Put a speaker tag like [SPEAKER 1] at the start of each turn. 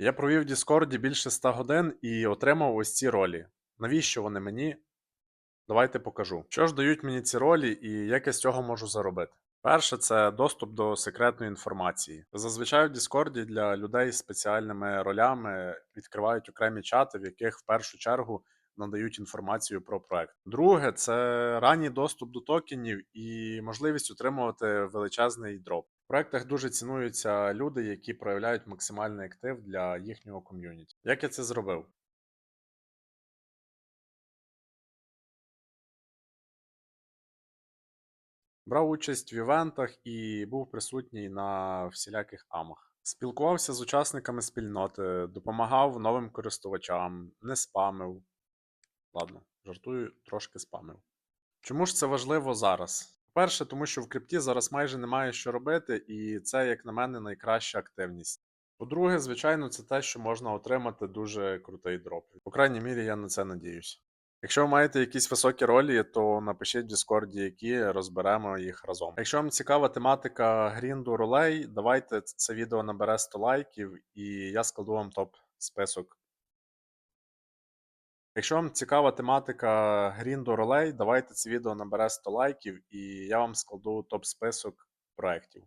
[SPEAKER 1] Я провів в Діскорді більше 100 годин і отримав ось ці ролі. Навіщо вони мені? Давайте покажу. Що ж дають мені ці ролі і як я з цього можу заробити? Перше, це доступ до секретної інформації. Зазвичай в Діскорді для людей з спеціальними ролями відкривають окремі чати, в яких в першу чергу надають інформацію про проект. Друге, це ранній доступ до токенів і можливість отримувати величезний дроп. Проектах дуже цінуються люди, які проявляють максимальний актив для їхнього ком'юніті. Як я це зробив? Брав участь в івентах і був присутній на всіляких амах. Спілкувався з учасниками спільноти, допомагав новим користувачам, не спамив. Ладно, жартую, трошки спамив. Чому ж це важливо зараз? Перше, тому що в крипті зараз майже немає що робити, і це, як на мене, найкраща активність. По-друге, звичайно, це те, що можна отримати дуже крутий дроп. По крайній мірі, я на це надіюсь. Якщо ви маєте якісь високі ролі, то напишіть в Діскорді, які розберемо їх разом. Якщо вам цікава тематика грінду ролей, давайте це відео набере 100 лайків, і я складу вам топ список. Якщо вам цікава тематика грінду ролей, давайте це відео набере 100 лайків, і я вам складу топ список проєктів.